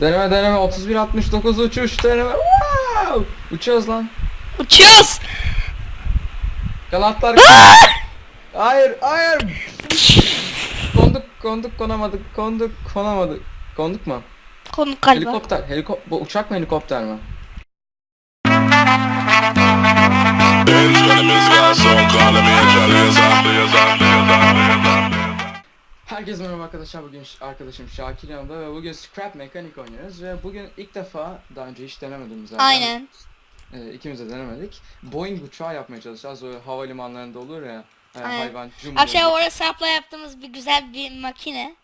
Deneme deneme 31 69 uçuş deneme. Wow! Uçuyoruz lan. Uçuyoruz. Kanatlar. hayır hayır. Konduk konduk konamadık konduk konamadık. Konduk mu? Konu galiba. Helikopter. Helikopter. Bu uçak mı helikopter mi? Herkese merhaba arkadaşlar. Bugün arkadaşım Şakir yanımda ve bugün Scrap Mekanik oynuyoruz ve bugün ilk defa daha önce hiç denemedim zaten. Aynen. Ee, ikimiz de denemedik. Boeing uçağı yapmaya çalışacağız. O havalimanlarında olur ya. Aynen. hayvan cumhur. Aşağı orada sapla yaptığımız bir güzel bir makine.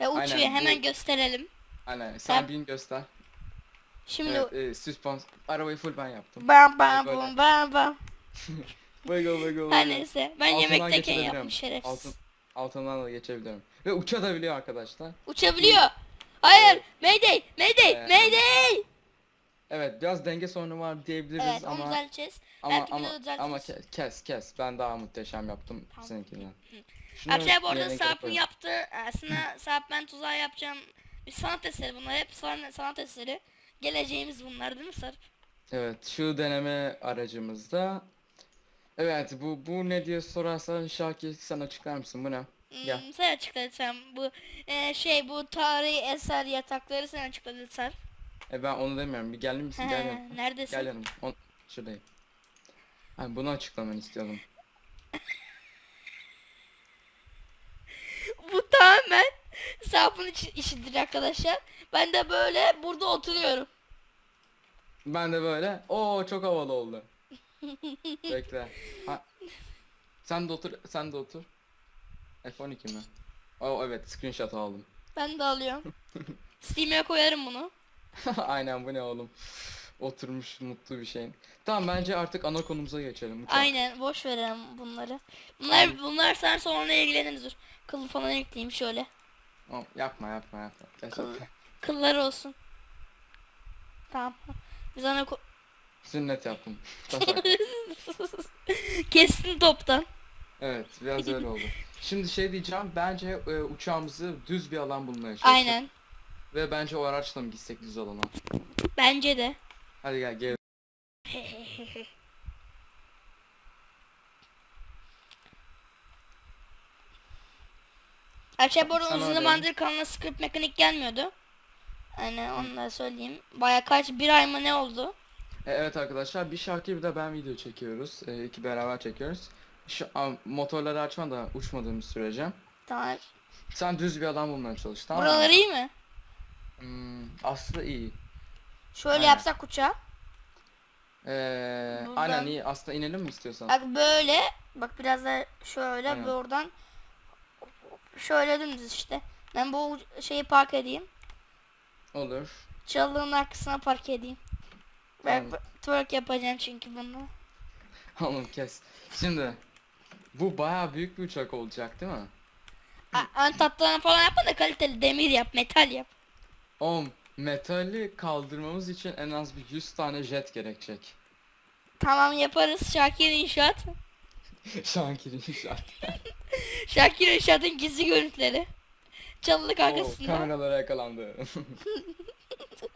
Ve uçuyor. Aynen, bu- Hemen gösterelim. Aynen. Sen Yap. bin göster. Şimdi Evet, e, süspans. Arabayı full ben yaptım. bam bam bam bam bam. Wiggle wiggle Her neyse. Ben Altından yemekteyken yapmış şerefsiz. Altın, altından da geçebilirim. Ve uçabiliyor arkadaşlar. Uçabiliyor. Hayır. Mayday. Mayday. Evet. Mayday. Evet biraz denge sorunu var diyebiliriz Evet onu ama düzelteceğiz. ama ama, ama ke- kes kes ben daha muhteşem yaptım Tamam. seninkinden. Arkadaşlar bu arada Sarp'ın koyalım. yaptığı aslında Sarp ben tuzağı yapacağım. Bir sanat eseri bunlar hep sanat, sanat eseri. Geleceğimiz bunlar değil mi Sarp? Evet şu deneme aracımızda Evet bu bu ne diye sorarsan Şakir sen açıklar mısın bu ne? Gel. Hmm, sen açıkla lütfen. Bu e, şey bu tarihi eser yatakları sen açıkla lütfen. E ben onu demiyorum bir gelir misin gel yanıma. neredesin? Gel yanıma. On, şuradayım. Ha, bunu açıklamanı istiyordum. Bu tamamen Sarp'ın işi- işidir arkadaşlar. Ben de böyle burada oturuyorum. Ben de böyle o çok havalı oldu. Bekle. Ha. Sen de otur sen de otur. F12 mi? Oh evet screenshot aldım. Ben de alıyorum. Steam'e koyarım bunu. Aynen bu ne oğlum. Oturmuş mutlu bir şeyin. Tamam bence artık ana konumuza geçelim. Uçak. Aynen boş verelim bunları. Bunlar bunlar sen sonra ilgileniriz. Dur. Kıl falan ekleyeyim şöyle. Oh, yapma yapma yapma. Kıl, kıllar olsun. Tamam. Biz ko- Sünnet yaptım. Tasak. kestin toptan. evet biraz öyle oldu. Şimdi şey diyeceğim bence e, uçağımızı düz bir alan bulmaya çalışalım. Aynen. Ve bence o araçla mı gitsek düz alana? Bence de. Hadi gel gel. Arkadaşlar bu arada Sen uzun zamandır kanala script mekanik gelmiyordu. Hani onu da söyleyeyim. Baya kaç bir ay mı ne oldu? E, evet arkadaşlar bir Şakir bir de ben video çekiyoruz. E, iki beraber çekiyoruz. Şu an motorları açma da uçmadığımız sürece. Tamam. Sen düz bir alan bulmaya çalış tamam mı? Buraları iyi mi? Hmm, aslında iyi. Şöyle Aynen. yapsak uçağı. Ee, Buradan- aynen iyi. Aslında inelim mi istiyorsan? Bak böyle. Bak biraz da şöyle Aynen. ve oradan şöyle dümdüz işte. Ben bu şeyi park edeyim. Olur. Çalının arkasına park edeyim. Ben Tamam. twerk yapacağım çünkü bunu. Oğlum kes. Şimdi bu bayağı büyük bir uçak olacak değil mi? A- Ön tatlarını falan yapma da kaliteli demir yap, metal yap. Oğlum metali kaldırmamız için en az bir 100 tane jet gerekecek. Tamam yaparız Şakir İnşaat. Şakir inşaat. Şakir İnşaat'ın gizli görüntüleri. Çalılık Oo, arkasında. kameralara yakalandı.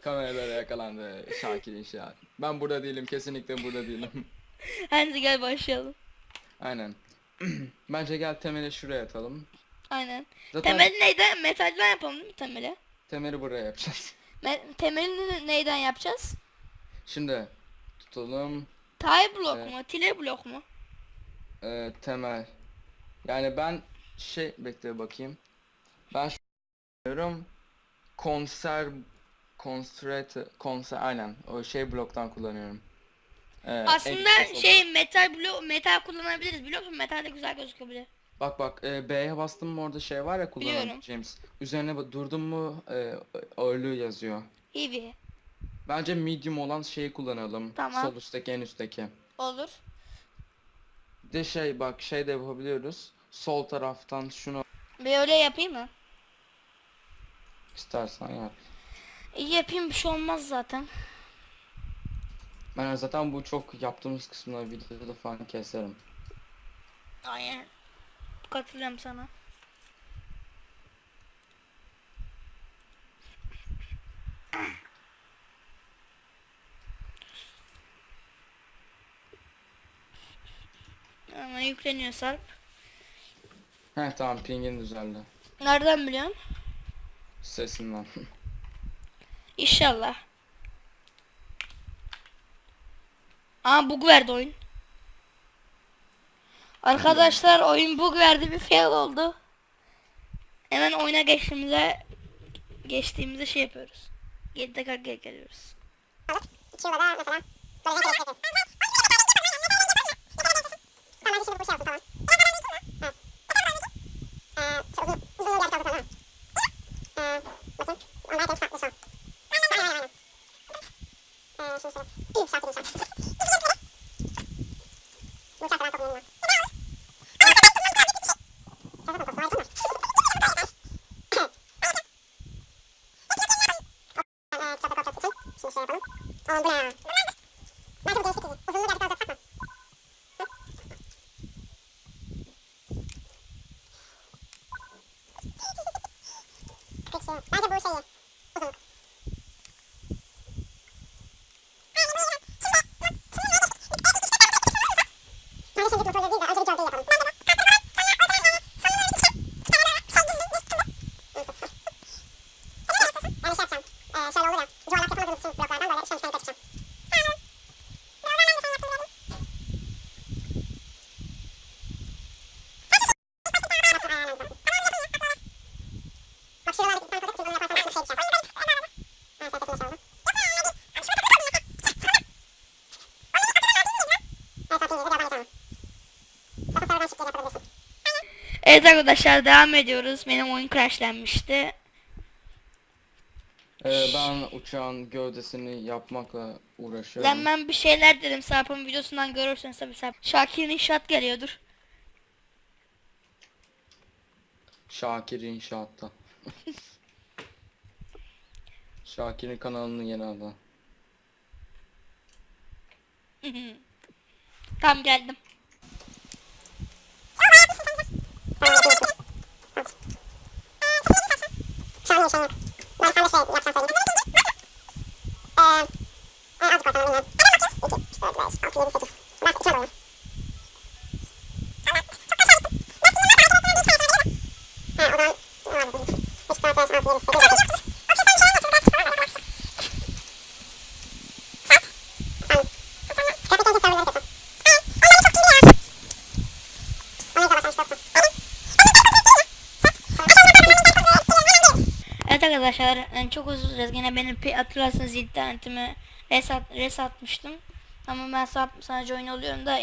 Kameralara yakalandı Şakir inşaat. Ben burada değilim kesinlikle burada değilim. Hadi gel başlayalım. Aynen. Bence gel temeli şuraya atalım. Aynen. Zaten Temeli neyden? Metalden yapalım değil mi temeli? temeli buraya yapacağız. Me- temelini neyden yapacağız? Şimdi tutalım. Tay blok Evet. mu? Tile blok mu? Ee, temel. Yani ben şey bekle bakayım. Ben şu diyorum konser konstrate konser aynen o şey bloktan kullanıyorum. Ee, Aslında en- şey metal blok metal kullanabiliriz biliyor musun? Metal de güzel gözükebilir. bak bak e, B'ye bastım mı orada şey var ya Biliyorum. kullanabileceğimiz. Üzerine ba- durdum mu e, ağırlığı yazıyor. Heavy. Bence medium olan şeyi kullanalım. Tamam. Sol üstteki en üstteki. Olur. Bir de şey bak şey de yapabiliyoruz. Sol taraftan şunu Bir öyle yapayım mı? istersen yap. İyi yapayım bir şey olmaz zaten. Ben zaten bu çok yaptığımız kısımları videoda falan keserim. Aynen. Katılıyorum sana. Ama yükleniyor Sarp. Heh tamam pingin düzeldi. Nereden biliyorsun? Sesinden. İnşallah. Aa bug verdi oyun. Arkadaşlar oyun bug verdi bir fail oldu. Hemen oyuna geçtiğimize geçtiğimizde şey yapıyoruz. Geri tekrar geri geliyoruz. Tamam hadi şimdi bu şey olsun tamam. Evet. Ee, şu uzun, uzun yol yapacağız tamam. Ee, bakayım. Onlar da farklı şu an. Aynen aynen aynen. Ee, şunu şöyle. İyi şarkı iyi şarkı. Bu şarkı ben çok beğeniyorum. Şarkı kokusu harika mı? Evet, şarkı kokusu için. Şimdi şey yapalım. Oldu ya. Bence bu değişik değil. Uzunluğu biraz daha uzatsak mı? Peki, bence bu şey iyi. Uzunluk. Bence şimdi motorları değil de önce bir gövdeyi yapalım. Ben de şey yapacağım. Ee, şöyle olur ya. Yuvarlak yapamadığımız için bloklardan böyle şöyle şöyle geçeceğim. Bak şuralar bir tane kalacak. Çünkü onu yaparsan bir şey düşer. Ha, sen sesini şey oldu. Evet, sakin geliyor. Birazdan geçemem. Zaten sonradan şık geri yapabilirsin. Evet arkadaşlar devam ediyoruz. Benim oyun crashlenmişti. Ee, ben uçağın gövdesini yapmakla uğraşıyorum. Lan ben bir şeyler dedim Sarp'ın videosundan görürseniz tabii Sarp. Şakir'in inşaat geliyordur. Şakir İnşaat'ta. Şakir'in kanalının yeni adı. Tam geldim. Şahane şey yok. Ben sana şey yapacağım söyleyeyim. Eee... Eee azıcık bakalım bilmiyorum. 2, 4, 5, 6, 7, 8. Ben içine doyum. Ha o zaman... Ne var bakayım? 3, 4, 5, 6, 7, 8, 9. Kapitandaki serverleri kötü. Onları çok iyi ya. Onu yüzden başlamıştı. Evet arkadaşlar yani çok özür dileriz. Yine benim hatırlarsanız internetimi reset, reset atmıştım. Ama ben sa- sadece oyun oluyorum da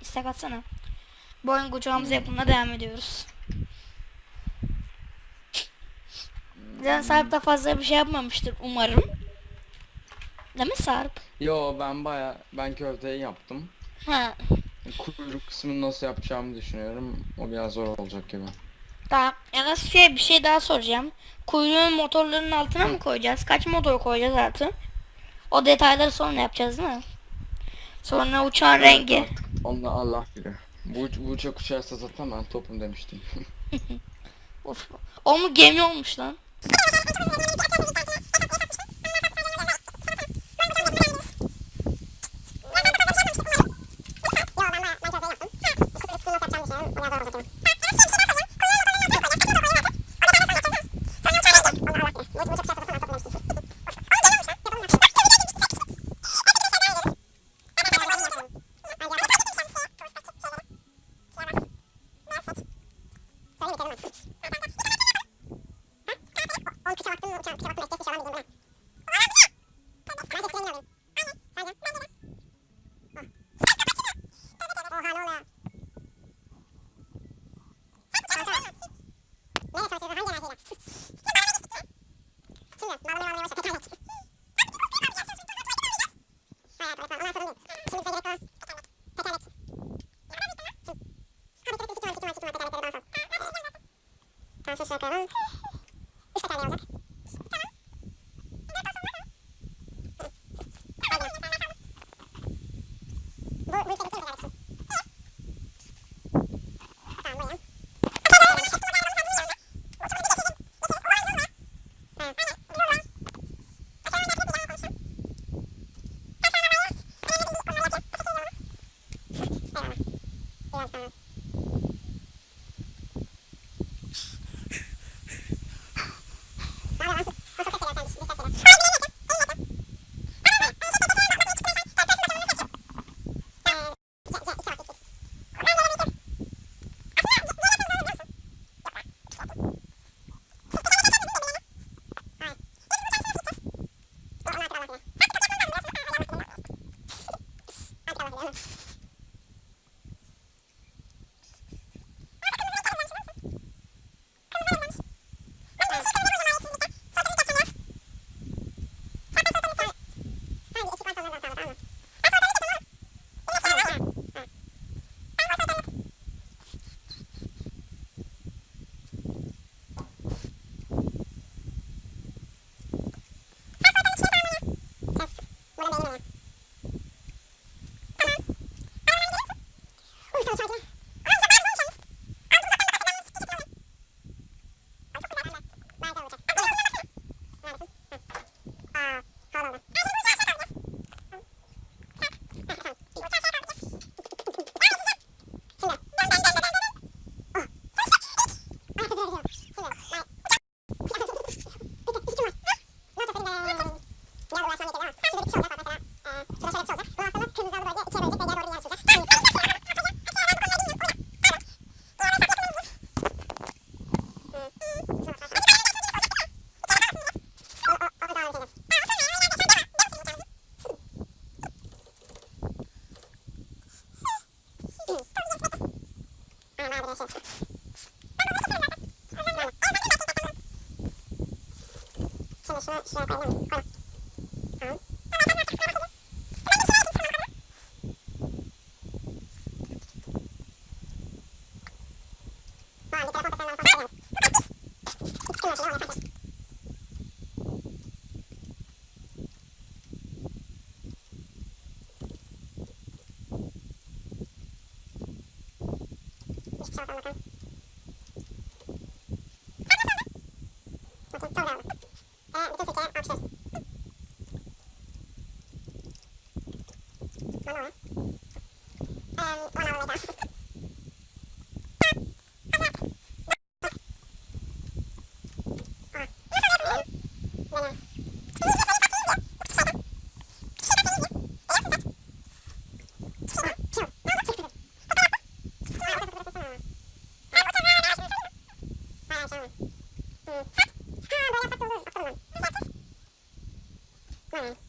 istek atsana. Bu oyun kucağımıza yapımına devam ediyoruz. Zaten Sarp da fazla bir şey yapmamıştır umarım. Değil mi Sarp? Yo ben baya ben gövdeyi yaptım. Ha. Kuyruk kısmını nasıl yapacağımı düşünüyorum. O biraz zor olacak gibi. Tamam. Yalnız şey bir şey daha soracağım. Kuyruğun motorlarının altına mı koyacağız? Kaç motor koyacağız artık? O detayları sonra yapacağız değil mi? Sonra uçağın rengi. Artık onu Allah bilir. Bu, bu uçak uçarsa zaten ben topum demiştim. Of. O mu gemi olmuş lan? Evet,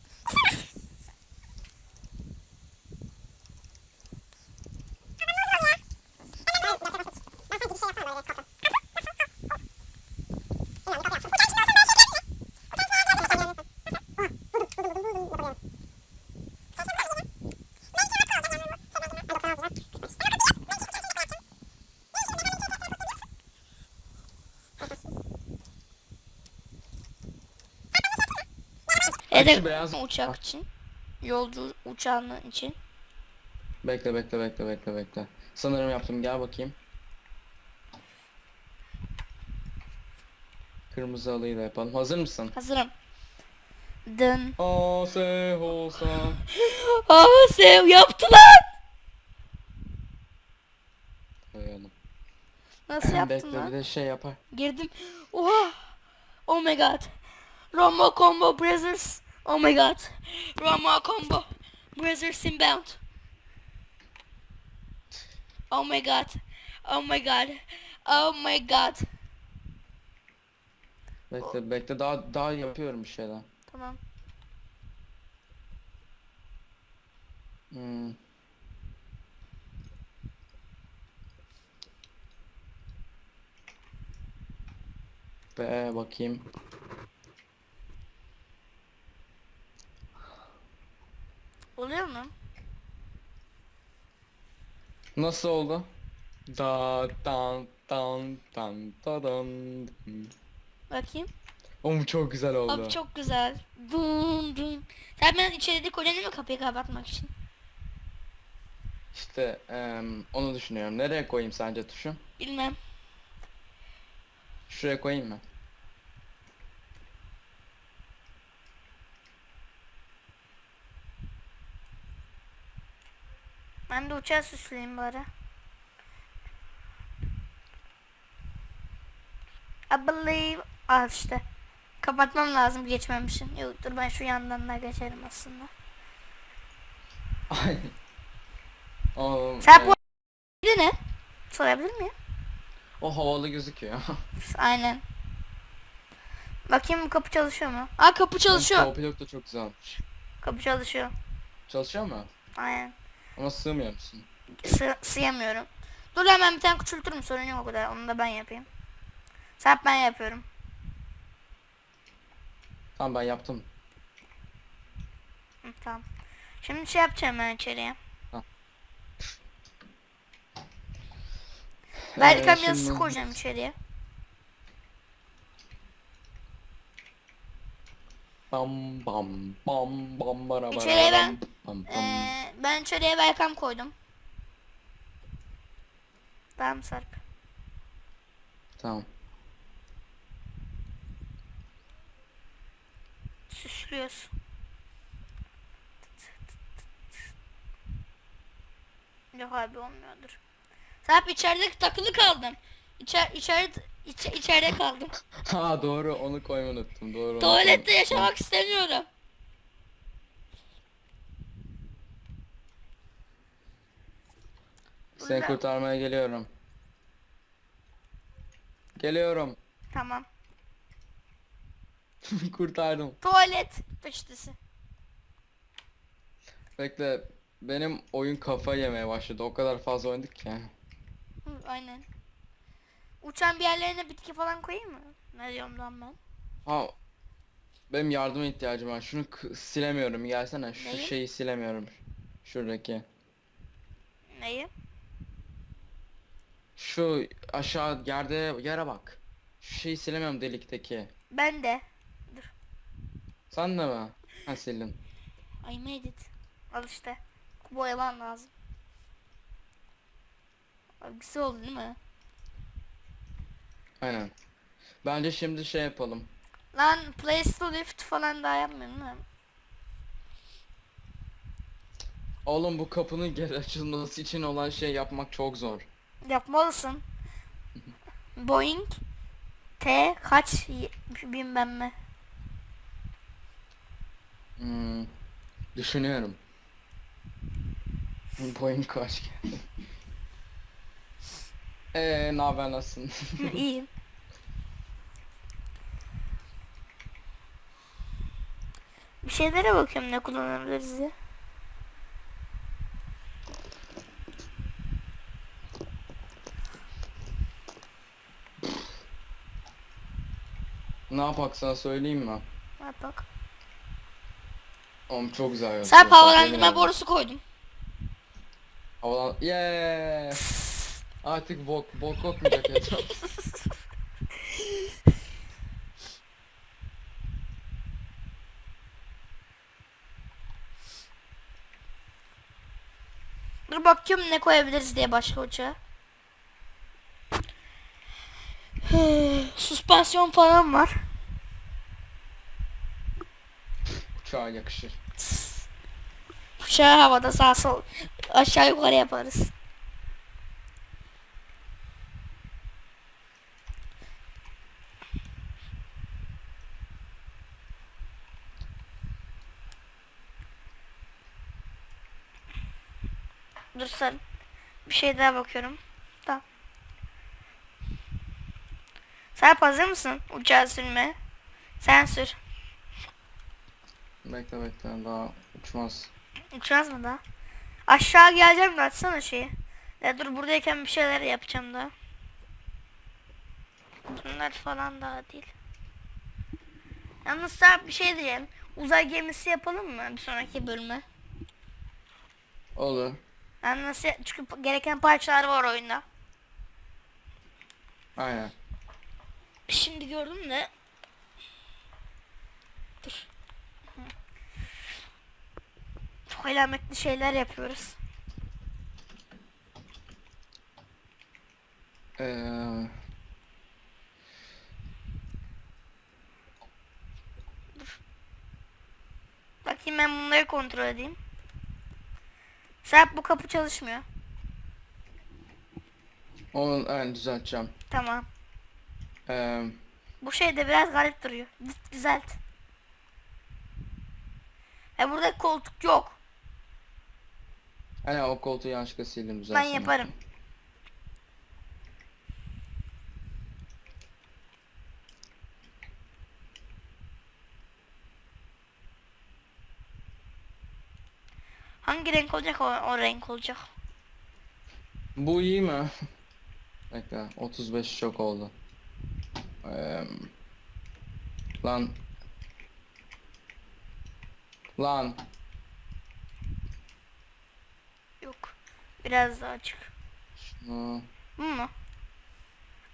şu beyaz- uçak için. Yolcu uçağının için. Bekle bekle bekle bekle bekle. Sanırım yaptım gel bakayım. Kırmızı halıyı da yapalım. Hazır mısın? Hazırım. Dın. A S olsa. Aa sev yaptılar. Koyalım. Nasıl yaptın Bekle bir lan? de şey yapar. Girdim. Oha. Oh my god. Roma Combo Brothers. Oh my god. Roma Combo Brothers inbound. Oh my god. Oh my god. Oh my god. Bekle bekle daha daha yapıyorum bir şeyler. Tamam. Hmm. Be bakayım. Oluyor mu? Nasıl oldu? Da dan dan dan da dan. Bakayım. Oğlum çok güzel oldu. Abi çok güzel. Dum dum. Sen ben içeride kocanı mı kapıyı kapatmak için? İşte em, onu düşünüyorum. Nereye koyayım sence tuşu? Bilmem. Şuraya koyayım mı? Ben de uçağı süsleyeyim bari. I believe... Al işte. Kapatmam lazım geçmemişim. Yok dur ben şu yandan da geçerim aslında. Ay. Oğlum, Sen e, bu ne? Sorabilir miyim? o havalı gözüküyor. Aynen. Bakayım bu kapı çalışıyor mu? Aa kapı çalışıyor. Copilot da çok güzelmiş. Kapı çalışıyor. Çalışıyor mu? Aynen. Ama sığmıyor musun? Sı sıyamıyorum. Dur hemen bir tane küçültürüm sorun yok o kadar. Onu da ben yapayım. Sen ben yapıyorum. Tamam ben yaptım. Hı, tamam. Şimdi şey yapacağım ben içeriye. Belki Ee, kamerası şimdi- koyacağım içeriye. Bam bam bam bam bara bara İçeriye ben- bam, bam. Ee, ben içeriye welcome koydum. Tamam Sarp. Tamam. Süslüyoruz. Yok abi olmuyordur. Sarp içeride takılı kaldım. İçer, içeride, iç, içeride kaldım. Ha doğru onu koymayı unuttum. Doğru. Tuvalette yaşamak istemiyorum. Seni Burada. kurtarmaya geliyorum. Geliyorum. Tamam. Kurtardım. Tuvalet peçetesi. Bekle. Benim oyun kafa yemeye başladı. O kadar fazla oynadık ki. Hı, aynen. Uçan bir yerlerine bitki falan koyayım mı? Ne diyorum lan ben? Ha Benim yardıma ihtiyacım var. Şunu silemiyorum. Gelsene. Şu Neyi? şeyi silemiyorum. Şuradaki. Neyi? Şu aşağı yerde yere bak. Şu şeyi silemiyorum delikteki. Ben de. Sen de mi? Ha sildin. I made it. Al işte. Boyaman lazım. Abi güzel oldu değil mi? Aynen. Bence şimdi şey yapalım. Lan place to lift falan daha yapmıyorum değil mi? Oğlum bu kapının geri açılması için olan şey yapmak çok zor. Yapmalısın. Boeing T kaç bilmem ne. Hmm, düşünüyorum. Boyun kaç geldi. Eee ne haber nasılsın? İyiyim. Bir şeylere bakıyorum ne kullanabiliriz diye. Ne yapak sana söyleyeyim mi? Bak bak. Oğlum çok güzel Bak, yemin havalandırma borusu koydum. Havalan... Yeah! Artık bok bok kokmayacak etraf. Dur bakıyorum ne koyabiliriz diye başka uçağa. Süspansiyon falan var. Uçağa yakışır. Uçağı havada sağ sol aşağı yukarı yaparız. Dur sen bir şey daha bakıyorum. Tamam. Sen hazır mısın uçağı sürmeye? Sen sür. Bekle bekle daha uçmaz. Uçmaz mı da? Aşağı geleceğim de açsana şeyi. Ya dur buradayken bir şeyler yapacağım da. Bunlar falan daha değil. Yalnız sana bir şey diyeyim. Uzay gemisi yapalım mı bir sonraki bölüme? Olur. Yani nasıl çünkü gereken parçalar var oyunda. Aynen. Şimdi gördüm de. Dur. Çok alametli şeyler yapıyoruz. Eee... Bakayım ben bunları kontrol edeyim. Serap bu kapı çalışmıyor. Onu evet, düzelteceğim. Tamam. Bu şey de biraz garip duruyor. Düz- Düzelt. E burada koltuk yok. Hani o koltuğu yanlışlıkla sildim Ben yaparım. Hangi renk olacak o, o renk olacak. Bu iyi mi? Bekle 35 çok oldu. Eee... Lan. Lan. Yok. Biraz daha açık. Şunu Bu mu?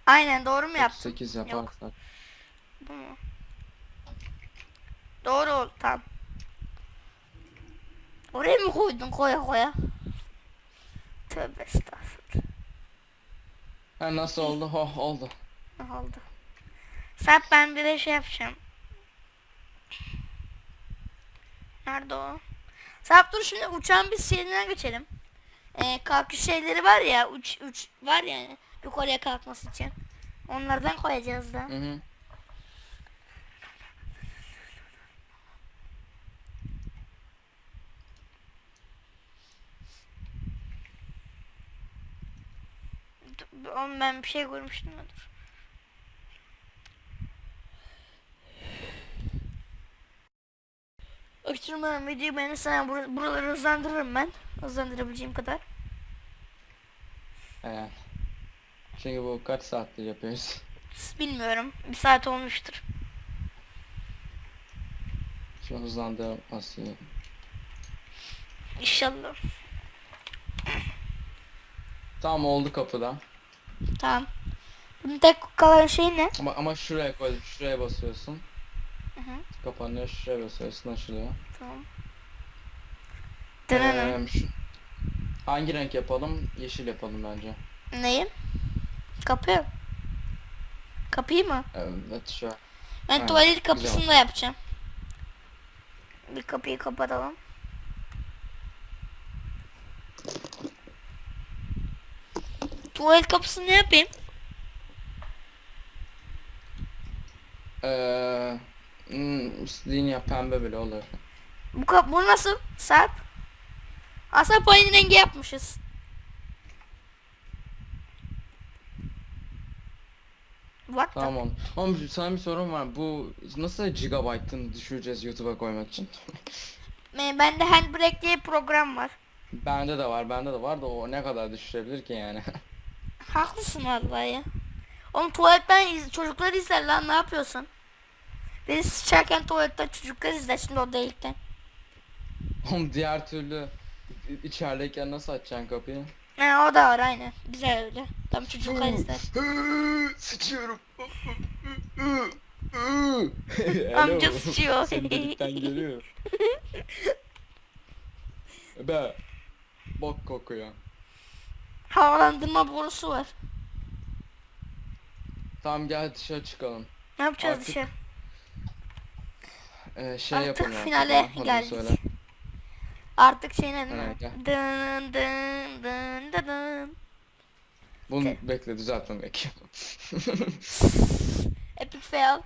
Aynen doğru mu yaptım? 38 yaparsak. Bu mu? Doğru oldu tamam. Oraya mı koydun koya koya? Tövbe estağfurullah. Ha nasıl oldu? Oh oldu. Oldu? Sarp ben bir de şey yapacağım. Nerede o? Sarp dur şimdi uçağın bir şeyinden geçelim. Ee, kalkış şeyleri var ya uç uç var ya yukarıya kalkması için. Onlardan koyacağız da. Hı hı. Oğlum ben bir şey görmüştüm dur. Açtırmadan videoyu beğenirsen bur buraları hızlandırırım ben. Hızlandırabileceğim kadar. Evet. Çünkü bu kaç saattir yapıyoruz? Bilmiyorum. Bir saat olmuştur. Şu hızlandırması. İnşallah. Tamam oldu kapıda. Tamam. Bunun tek kalan şey ne? Ama ama şuraya koy. Şuraya basıyorsun. Hı. Kapanıyor. Şuraya basıyorsun açılıyor. Tamam. Ee, şu- hangi renk yapalım? Yeşil yapalım bence. Neyi? Kapı. Kapıyı mı? Evet şu. Ben Ha, tuvalet güzel. kapısını da yapacağım. Bir kapıyı kapatalım. Tuvalet kapısını ne yapayım? Ee, hmm, istediğin yap pembe bile olur. Bu, bu nasıl? Sarp. Aslında aynı rengi yapmışız. What Tamam. Ama sana bir sorun var. Bu nasıl gigabyte'ını düşüreceğiz YouTube'a koymak için? Ee, Bende Handbrake diye program var. bende de var, bende de var da o ne kadar düşürebilir ki yani? Haklısın vallahi ya. Oğlum tuvaletten iz- çocuklar izler lan ne yapıyorsun? Biri sıçarken tuvaletten çocuklar izler şimdi o delikten. Oğlum diğer türlü i- içerideyken nasıl açacaksın kapıyı? He o da var aynen. Güzel öyle. Tam çocuklar izler. Sıçıyorum. Amca Hello. sıçıyor. Delikten geliyor. Be. Bok kokuyor. Havalandırma borusu var. Tamam gel dışarı çıkalım. Ne yapacağız Artık dışarı? Ee, şey Artık yapalım. artık finale ya, hadi geldik. söyle. Artık şey ne? Evet. Dın dın dın dın dın. Bunu Okey. bekle düzeltmem bekle. Epic fail.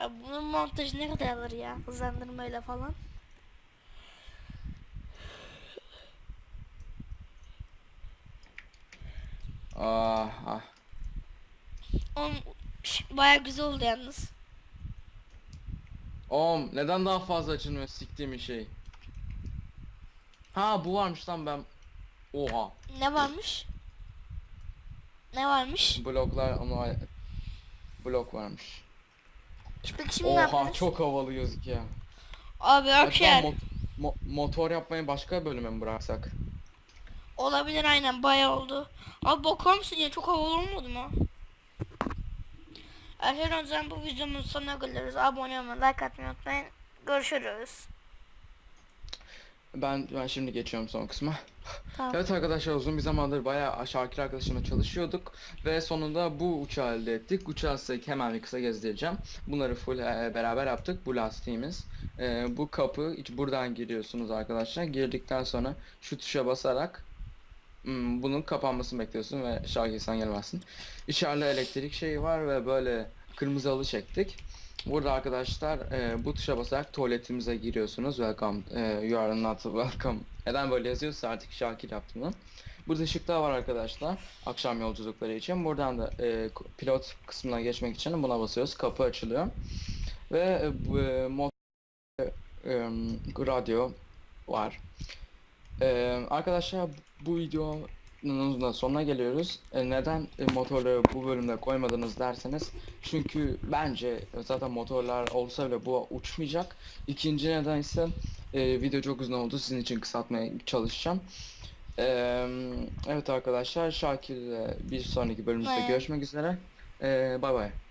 Ya bunun montajı ne kadar alır ya? Hızlandırmayla falan. ah, ah. Oğlum şş, baya güzel oldu yalnız. Oğlum neden daha fazla açılmıyor siktiğim şey? Ha bu varmış lan ben. Oha. Ne varmış? Ne varmış? Bloklar onu blok varmış. Peki şimdi ne Oha yapacağız? çok havalı gözüküyor. Abi akşam mot- mo- motor yapmayı başka bölüme mi bıraksak? olabilir aynen baya oldu. Abi bakar mısın ya çok havalı olmadı mı? Arkadaşlar o zaman bu videomuzun sonuna geliyoruz. Abone olmayı, like atmayı unutmayın. Görüşürüz. Ben ben şimdi geçiyorum son kısma. Tamam. Evet arkadaşlar uzun bir zamandır bayağı Şakir arkadaşımla çalışıyorduk ve sonunda bu uçağı elde ettik. Uçağı size hemen bir kısa gezdireceğim. Bunları full e, beraber yaptık. Bu lastiğimiz. E, bu kapı buradan giriyorsunuz arkadaşlar. Girdikten sonra şu tuşa basarak hmm, bunun kapanmasını bekliyorsun ve Şakir sen gelmezsin. İçeride elektrik şeyi var ve böyle kırmızı halı çektik. Burada arkadaşlar e, bu tuşa basarak tuvaletimize giriyorsunuz. Welcome, e, you are not welcome. Neden böyle yazıyorsa artık Şakir yaptı bunu. Burada ışıklar var arkadaşlar. Akşam yolculukları için. Buradan da e, pilot kısmına geçmek için buna basıyoruz. Kapı açılıyor. Ve e, e, mod- e, e, radyo var. E, arkadaşlar bu videonun da sonuna geliyoruz. E, neden e, motorları bu bölümde koymadınız derseniz çünkü bence zaten motorlar olsa bile bu uçmayacak. İkinci neden ise e, video çok uzun oldu. Sizin için kısaltmaya çalışacağım. E, evet arkadaşlar Şakir'le bir sonraki bölümümüzde görüşmek üzere. E, bay bay.